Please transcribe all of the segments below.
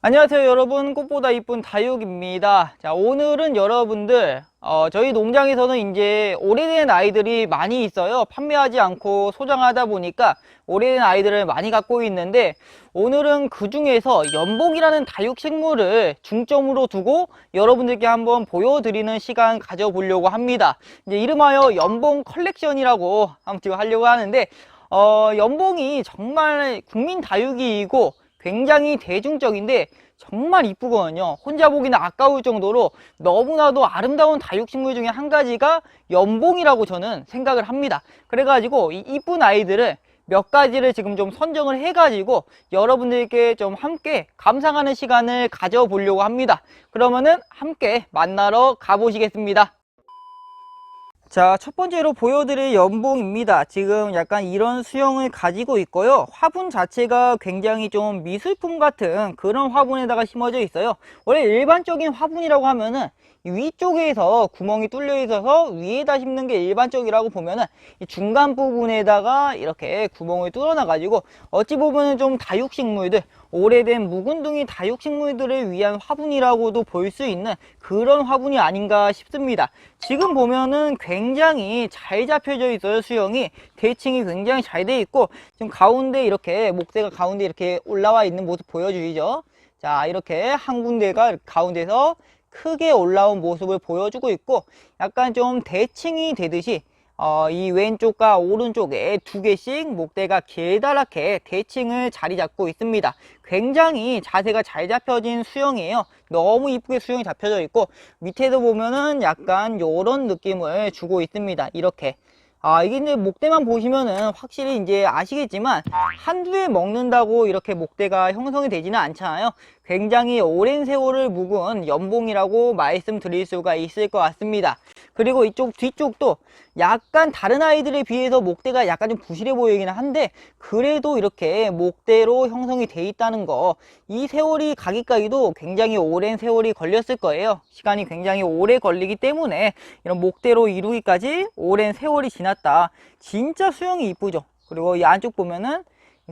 안녕하세요 여러분. 꽃보다 이쁜 다육입니다. 자 오늘은 여러분들 어, 저희 농장에서는 이제 오래된 아이들이 많이 있어요. 판매하지 않고 소장하다 보니까 오래된 아이들을 많이 갖고 있는데 오늘은 그 중에서 연봉이라는 다육식물을 중점으로 두고 여러분들께 한번 보여드리는 시간 가져보려고 합니다. 이제 이름하여 연봉 컬렉션이라고 한번 지금 하려고 하는데 어, 연봉이 정말 국민 다육이고 굉장히 대중적인데 정말 이쁘거든요. 혼자 보기는 아까울 정도로 너무나도 아름다운 다육식물 중에 한 가지가 연봉이라고 저는 생각을 합니다. 그래가지고 이 이쁜 아이들을 몇 가지를 지금 좀 선정을 해가지고 여러분들께 좀 함께 감상하는 시간을 가져보려고 합니다. 그러면은 함께 만나러 가보시겠습니다 자, 첫 번째로 보여드릴 연봉입니다. 지금 약간 이런 수영을 가지고 있고요. 화분 자체가 굉장히 좀 미술품 같은 그런 화분에다가 심어져 있어요. 원래 일반적인 화분이라고 하면은 이 위쪽에서 구멍이 뚫려 있어서 위에다 심는 게 일반적이라고 보면은 이 중간 부분에다가 이렇게 구멍을 뚫어놔 가지고 어찌 보면은 좀 다육식물들 오래된 묵은둥이 다육식물들을 위한 화분이라고도 볼 수 있는 그런 화분이 아닌가 싶습니다. 지금 보면은 굉장히 잘 잡혀져 있어요 수영이. 대칭이 굉장히 잘 돼 있고 지금 가운데 이렇게 목대가 가운데 이렇게 올라와 있는 모습 보여주이죠? 자 이렇게 한 군데가 가운데서 크게 올라온 모습을 보여주고 있고 약간 좀 대칭이 되듯이 어, 이 왼쪽과 오른쪽에 두 개씩 목대가 길다랗게 대칭을 자리 잡고 있습니다. 굉장히 자세가 잘 잡혀진 수영이에요. 너무 이쁘게 수영이 잡혀져 있고 밑에도 보면은 약간 요런 느낌을 주고 있습니다. 이렇게 아 이게 이제 목대만 보시면은 확실히 이제 아시겠지만 한두 해 먹는다고 이렇게 목대가 형성이 되지는 않잖아요 굉장히 오랜 세월을 묵은 연봉이라고 말씀드릴 수가 있을 것 같습니다 그리고 이쪽 뒤쪽도 약간 다른 아이들에 비해서 목대가 약간 좀 부실해 보이긴 한데 그래도 이렇게 목대로 형성이 돼 있다는 거. 이 세월이 가기까지도 굉장히 오랜 세월이 걸렸을 거예요. 시간이 굉장히 오래 걸리기 때문에 이런 목대로 이루기까지 오랜 세월이 지났다. 진짜 수영이 이쁘죠? 그리고 이 안쪽 보면은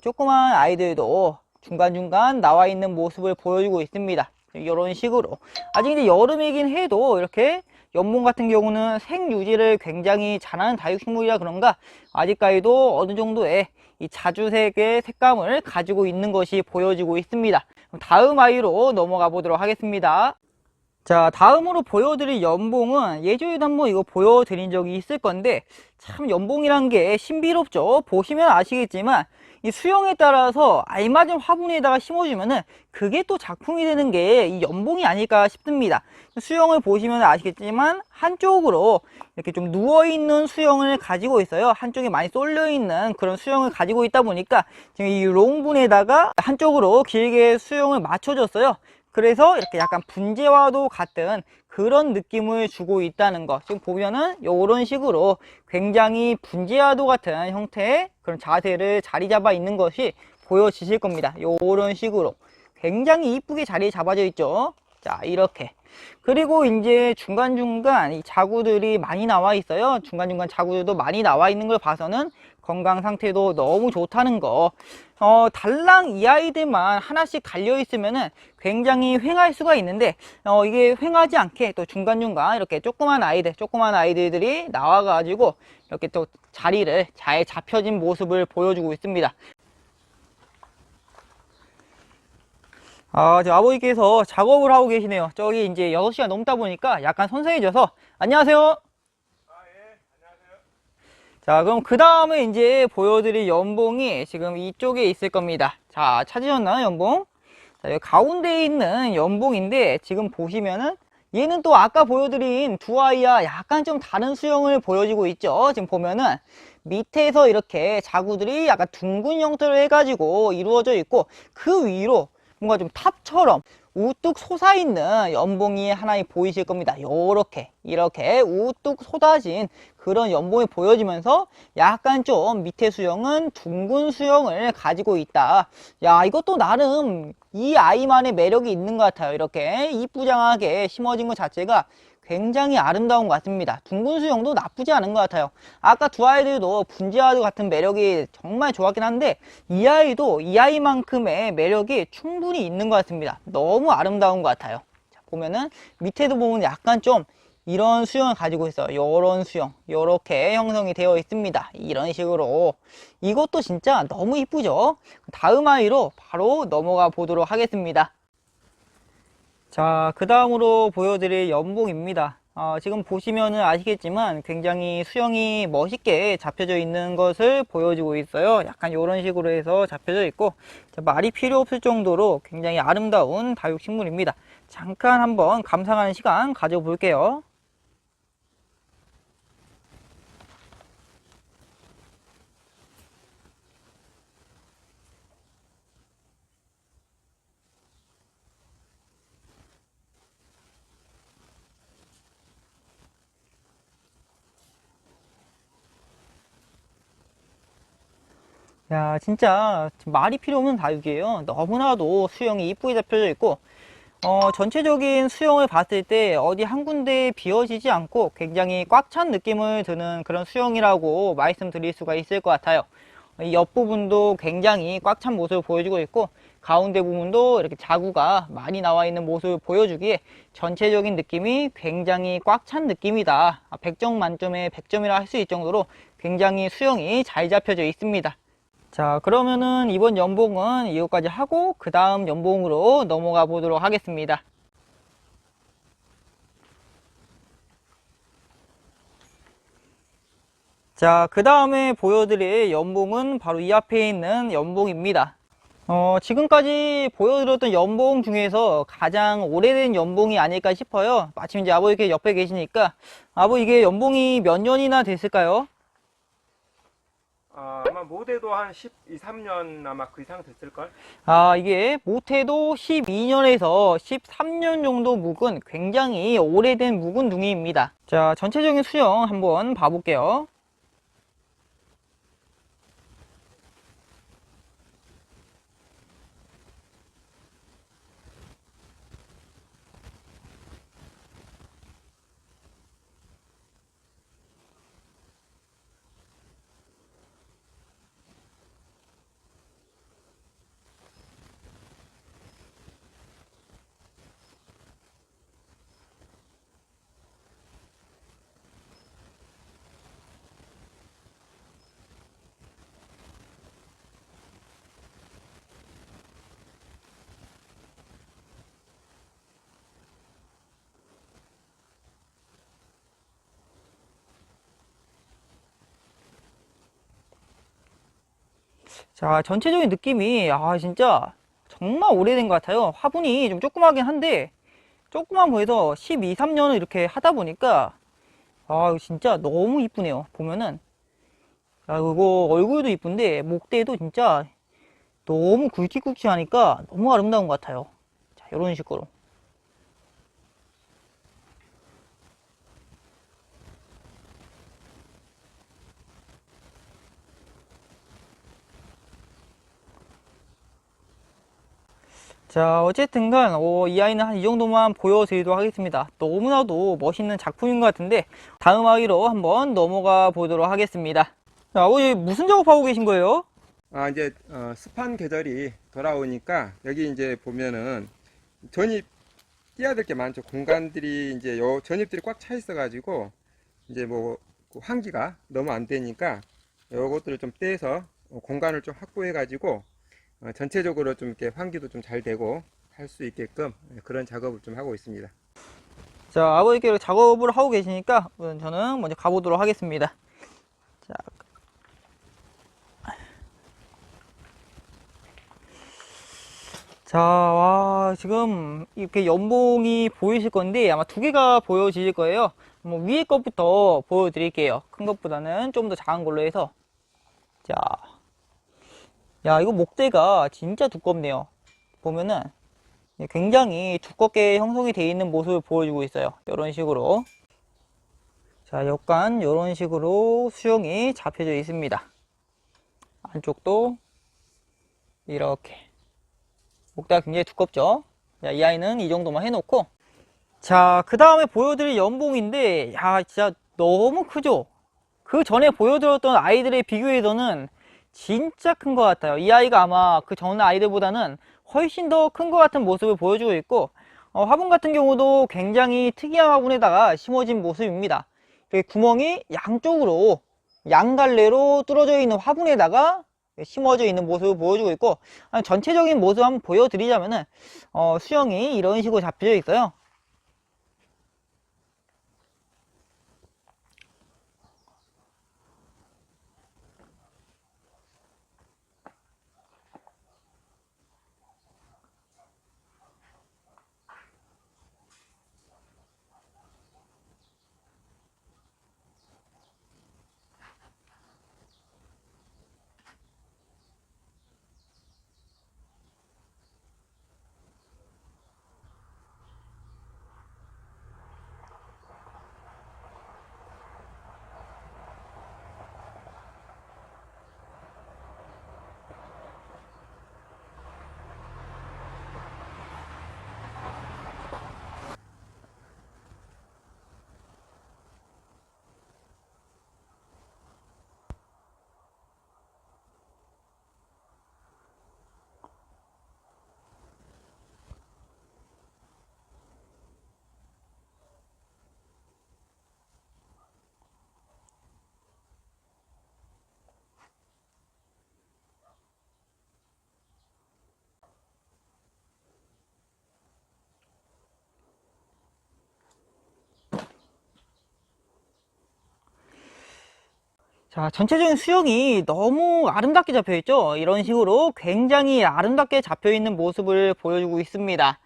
조그만 아이들도 중간중간 나와 있는 모습을 보여주고 있습니다. 이런 식으로. 아직 이제 여름이긴 해도 이렇게 연봉 같은 경우는 생유지를 굉장히 잘하는 다육식물이라 그런가? 아직까지도 어느 정도의 이 자주색의 색감을 가지고 있는 것이 보여지고 있습니다. 다음 아이로 넘어가 보도록 하겠습니다 자 다음으로 보여드릴 연봉은 예전에도 한번 이거 보여드린 적이 있을 건데 참 연봉이란 게 신비롭죠. 보시면 아시겠지만 이 수영에 따라서 알맞은 화분에다가 심어주면은 그게 또 작품이 되는 게 이 연봉이 아닐까 싶습니다. 수영을 보시면 아시겠지만 한쪽으로 이렇게 좀 누워있는 수영을 가지고 있어요. 한쪽에 많이 쏠려있는 그런 수영을 가지고 있다 보니까 지금 이 롱분에다가 한쪽으로 길게 수영을 맞춰줬어요 그래서 이렇게 약간 분재와도 같은 그런 느낌을 주고 있다는 거 지금 보면은 이런 식으로 굉장히 분재와도 같은 형태의 그런 자세를 자리 잡아 있는 것이 보여지실 겁니다. 이런 식으로. 굉장히 이쁘게 자리 잡아져 있죠? 자 이렇게 그리고 이제 중간중간 이 자구들이 많이 나와 있어요. 중간중간 자구들도 많이 나와 있는 걸 봐서는 건강 상태도 너무 좋다는 거. 어, 달랑 이 아이들만 하나씩 달려 있으면은 굉장히 횡할 수가 있는데 어, 이게 횡하지 않게 또 중간중간 이렇게 조그만 아이들 조그만 아이들이 나와 가지고 이렇게 또 자리를 잘 잡혀진 모습을 보여주고 있습니다 아, 저 아버지께서 작업을 하고 계시네요. 저기 이제 6시가 넘다 보니까 약간 선선해져서 안녕하세요. 자, 그럼 그 다음에 이제 보여드릴 연봉이 지금 이쪽에 있을 겁니다. 자, 찾으셨나요, 연봉? 자, 여기 가운데에 있는 연봉인데 지금 보시면은 얘는 또 아까 보여드린 두 아이와 약간 좀 다른 수영을 보여주고 있죠. 지금 보면은 밑에서 이렇게 자구들이 약간 둥근 형태로 해가지고 이루어져 있고 그 위로 뭔가 좀 탑처럼 우뚝 솟아있는 연봉이 하나 보이실 겁니다. 요렇게 이렇게 우뚝 솟아진 그런 연봉이 보여지면서 약간 좀 밑에 수영은 둥근 수영을 가지고 있다. 야 이것도 나름 이 아이만의 매력이 있는 것 같아요. 이렇게 이쁘장하게 심어진 것 자체가 굉장히 아름다운 것 같습니다. 둥근 수영도 나쁘지 않은 것 같아요. 아까 두 아이들도 분지와도 같은 매력이 정말 좋았긴 한데 이 아이도 이 아이만큼의 매력이 충분히 있는 것 같습니다. 너무 아름다운 것 같아요. 자, 보면은 밑에도 보면 약간 좀 이런 수영을 가지고 있어요. 이런 수영, 이렇게 형성이 되어 있습니다. 이런 식으로 이것도 진짜 너무 이쁘죠? 다음 아이로 바로 넘어가 보도록 하겠습니다. 자, 그 다음으로 보여드릴 연봉입니다. 어, 지금 보시면은 아시겠지만 굉장히 수영이 멋있게 잡혀져 있는 것을 보여주고 있어요. 약간 이런 식으로 해서 잡혀져 있고 자, 말이 필요 없을 정도로 굉장히 아름다운 다육식물입니다. 잠깐 한번 감상하는 시간 가져볼게요. 야, 진짜 말이 필요 없는 다육이에요. 너무나도 수영이 이쁘게 잡혀져 있고, 어, 전체적인 수영을 봤을 때 어디 한 군데 비어지지 않고 굉장히 꽉 찬 느낌을 드는 그런 수영이라고 말씀드릴 수가 있을 것 같아요. 이 옆부분도 굉장히 꽉 찬 모습을 보여주고 있고, 가운데 부분도 이렇게 자구가 많이 나와 있는 모습을 보여주기에 전체적인 느낌이 굉장히 꽉 찬 느낌이다. 100점 만점에 100점이라 할 수 있을 정도로 굉장히 수영이 잘 잡혀져 있습니다. 자 그러면은 이번 연봉은 이거까지 하고 그 다음 연봉으로 넘어가 보도록 하겠습니다. 자 그 다음에 보여드릴 연봉은 바로 이 앞에 있는 연봉입니다. 어, 지금까지 보여드렸던 연봉 중에서 가장 오래된 연봉이 아닐까 싶어요. 마침 이제 아버 이렇게 옆에 계시니까. 아버 이게 연봉이 몇 년이나 됐을까요? 아, 아마 모대도 한 12, 3년 아마 그 이상 됐을걸? 아, 이게 못해도 12년에서 13년 정도 묵은 굉장히 오래된 묵은 둥이입니다. 자, 전체적인 수영 한번 봐볼게요. 자, 전체적인 느낌이, 아, 진짜 정말 오래된 것 같아요. 화분이 좀 조그마하긴 한데, 조그만 거에서 12, 3년을 이렇게 하다 보니까, 아, 진짜 너무 이쁘네요. 보면은. 아, 이거 얼굴도 이쁜데, 목대도 진짜 너무 굵직굵직하니까 너무 아름다운 것 같아요. 자, 이런 식으로. 자, 어쨌든간 어, 이 아이는 한 이 정도만 보여드리도록 하겠습니다. 너무나도 멋있는 작품인 것 같은데 다음 아이로 한번 넘어가 보도록 하겠습니다. 자, 아버지 무슨 작업하고 계신 거예요? 아, 이제 어, 습한 계절이 돌아오니까 여기 이제 보면은 전입 띄어야 될 게 많죠. 공간들이 이제 요 전입들이 꽉 차 있어 가지고 이제 뭐그 환기가 너무 안 되니까 요것들을 좀 떼서 어, 공간을 좀 확보해 가지고 어, 전체적으로 좀 이렇게 환기도 좀 잘 되고 할 수 있게끔 그런 작업을 좀 하고 있습니다. 자, 아버지께서 작업을 하고 계시니까 저는 먼저 가보도록 하겠습니다. 자, 자, 와, 지금 이렇게 연봉이 보이실 건데 아마 두 개가 보여지실 거예요. 뭐 위에 것부터 보여드릴게요. 큰 것보다는 좀 더 작은 걸로 해서. 자, 야, 이거 목대가 진짜 두껍네요. 보면은 굉장히 두껍게 형성이 되어 있는 모습을 보여주고 있어요. 이런 식으로. 자, 약간 이런 식으로 수영이 잡혀져 있습니다. 안쪽도 이렇게. 목대가 굉장히 두껍죠? 자, 이 아이는 이 정도만 해놓고 자, 그 다음에 보여드릴 연봉인데, 야, 진짜 너무 크죠? 그 전에 보여드렸던 아이들의 비교에서는 진짜 큰 것 같아요. 이 아이가 아마 그 전 아이들보다는 훨씬 더 큰 것 같은 모습을 보여주고 있고, 어, 화분 같은 경우도 굉장히 특이한 화분에다가 심어진 모습입니다. 구멍이 양쪽으로 양갈래로 뚫어져 있는 화분에다가 심어져 있는 모습을 보여주고 있고, 아, 전체적인 모습 한번 보여드리자면은, 어, 수영이 이런 식으로 잡혀져 있어요. 자, 전체적인 수영이 너무 아름답게 잡혀 있죠? 이런 식으로 굉장히 아름답게 잡혀 있는 모습을 보여주고 있습니다.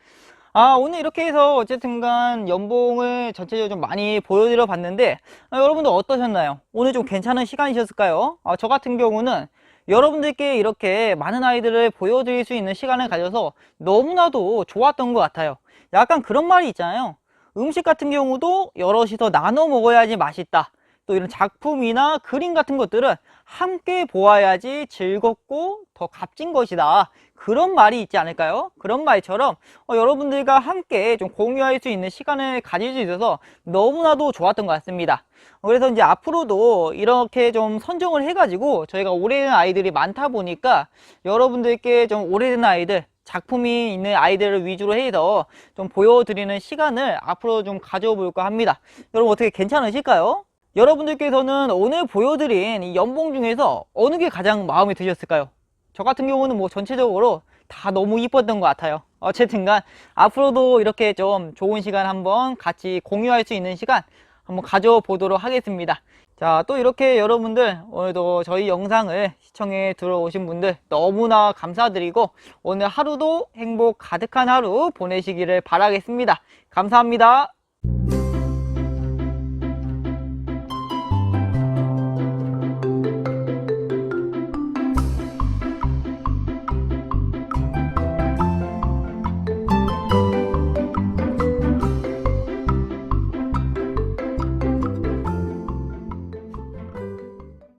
아, 오늘 이렇게 해서 어쨌든 간 연봉을 전체적으로 좀 많이 보여드려 봤는데, 아, 여러분들 어떠셨나요? 오늘 좀 괜찮은 시간이셨을까요? 아, 저 같은 경우는 여러분들께 이렇게 많은 아이들을 보여드릴 수 있는 시간을 가져서 너무나도 좋았던 것 같아요. 약간 그런 말이 있잖아요. 음식 같은 경우도 여럿이서 나눠 먹어야지 맛있다. 또 이런 작품이나 그림 같은 것들은 함께 보아야지 즐겁고 더 값진 것이다. 그런 말이 있지 않을까요? 그런 말처럼 어, 여러분들과 함께 좀 공유할 수 있는 시간을 가질 수 있어서 너무나도 좋았던 것 같습니다. 어, 그래서 이제 앞으로도 이렇게 좀 선정을 해가지고 저희가 오래된 아이들이 많다 보니까 여러분들께 좀 오래된 아이들 작품이 있는 아이들을 위주로 해서 좀 보여드리는 시간을 앞으로 좀 가져볼까 합니다. 여러분 어떻게 괜찮으실까요? 여러분들께서는 오늘 보여드린 이 연봉 중에서 어느 게 가장 마음에 드셨을까요? 저 같은 경우는 뭐 전체적으로 다 너무 이뻤던 것 같아요. 어쨌든간 앞으로도 이렇게 좀 좋은 시간 한번 같이 공유할 수 있는 시간 한번 가져보도록 하겠습니다. 자, 또 이렇게 여러분들 오늘도 저희 영상을 시청해 들어오신 분들 너무나 감사드리고 오늘 하루도 행복 가득한 하루 보내시기를 바라겠습니다. 감사합니다.